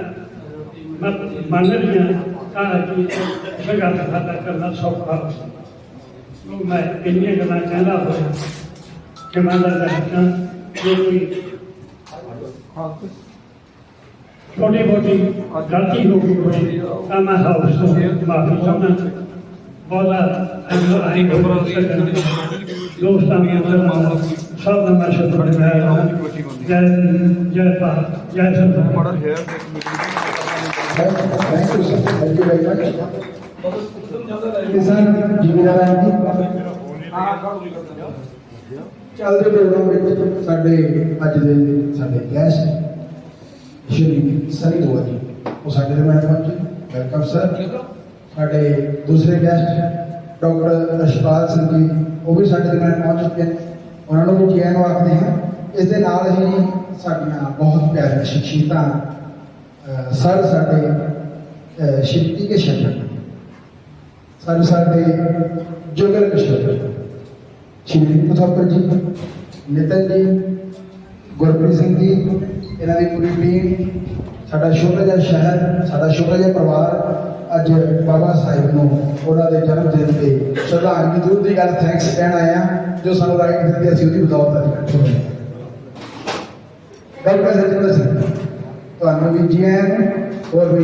ਮ- ਮੰਨ ਲਈਆਂ ਤਾਂ ਅਸੀਂ ਸੰਘਰਸ਼ ਸਾਡਾ ਕਰਨਾ ਸੌਖਾ ਹੋ ਸਕਦਾ ਮੈਂ ਇੰਨੀਆਂ ਗੱਲਾਂ ਕਹਿੰਦਾ ਹੋਇਆ ਕਿ ਮੈਂ ਲੱਗਦਾ ਹਾਂ ਜੇ ਕੋਈ ਛੋਟੀ ਮੋਟੀ ਗਲਤੀ ਹੋ ਗਈ ਹੋਵੇ ਤਾਂ ਮੈਂ ਹਾਊਸ ਤੋਂ ਮਾਫੀ ਚਾਹੁੰਦਾ। ਬਹੁਤਾ ਅੰਦਰ ਆਈ ਦੋਸਤਾਂ ਨੂੰ ਸਭ ਦਾ ਮੈਂ ਸ਼ੁਕਰ ਕਰਦਾ। ਜੈ ਜੈ ਭਾਰਤ, ਜੈ ਸਰਦਾਰ ਮਾਡਲ ਹੈਅਰ ਦੇ thank you sir thank you very much ਕਿਸਾਨ ਜ਼ਿਮੀਦਾਰਾਂ ਦੀ ਚੱਲਦੇ ਪ੍ਰੋਗਰਾਮ ਵਿੱਚ ਸਾਡੇ ਅੱਜ ਦੇ ਸਾਡੇ ਗੈਸਟ ਸ਼੍ਰੀ ਸਨੀ ਦੋਆ ਜੀ। ਉਹ ਸਾਡੇ ਦੇ ਮੈਂ ਪਹੁੰਚੇ ਵੈਲਕਮ ਸਰ ਸਾਡੇ ਦੂਸਰੇ ਗੈਸਟ ਡਾਕਟਰ ਅਸ਼ਪਾਲ ਸਿੰਘ ਜੀ, ਉਹ ਵੀ ਸਾਡੇ ਦੇ ਮੈਂ ਪਹੁੰਚ ਚੁੱਕੇ ਨੇ। ਉਹਨਾਂ ਨੂੰ ਵੀ ਜੈਨ ਆਖਦੇ ਹਾਂ। ਇਸ ਦੇ ਨਾਲ ਹੀ ਸਾਡੀਆਂ ਬਹੁਤ ਪਿਆਰੀਆਂ ਸ਼ਖਸੀਅਤਾਂ ਸਰ, ਸਾਡੇ, ਅਹ ਸ਼ਕਤੀ ਕੇ ਸ਼ਰਨ ਸਰ ਸਾਡੇ ਜੁਗਲ ਕਿਸ਼ੋਰ ਸ਼੍ਰੀ ਮੁਥੱਪਰ ਜੀ, ਨਿਤਨ ਜੀ, ਗੁਰਪ੍ਰੀਤ ਸਿੰਘ ਜੀ, ਇਹਨਾਂ ਦੀ ਪੂਰੀ ਟੀਮ ਸਾਡਾ ਛੋਟਾ ਜਿਹਾ ਸ਼ਹਿਰ, ਸਾਡਾ ਛੋਟਾ ਜਿਹਾ ਪਰਿਵਾਰ, ਅੱਜ ਬਾਬਾ ਸਾਹਿਬ ਨੂੰ ਉਹਨਾਂ ਦੇ ਜਨਮ ਦਿਨ ਤੇ ਸ਼ਰਧਾਂਜਲੀ ਦੂਰ ਦੀ ਗੱਲ ਥੈਂਕਸ ਕਹਿਣ ਆਏ ਆ ਜੋ ਸਾਨੂੰ ਰਾਈਟ ਦਿੱਤੀ ਅਸੀਂ ਉਹਦੀ ਬਦੌਲਤ ਅੱਜ ਬੈਠੇ ਹਾਂ। ਗੱਲ ਕਰ ਸਕਦੇ ਤੁਹਾਨੂੰ ਵੀ ਜੀ ਆਇਆਂ ਹੋਰ ਵੀ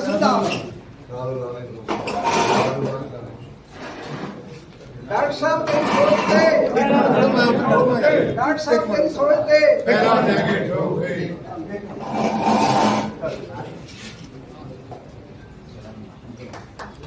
ਸੰਵਿਧਾਨ ਡਾਕਟਰ ਸਾਹਿਬ ਕਈ ਸੋਚਦੇ ਡਾਕਟਰ ਸਾਹਿਬ ਕਈ ਸੋਚਦੇ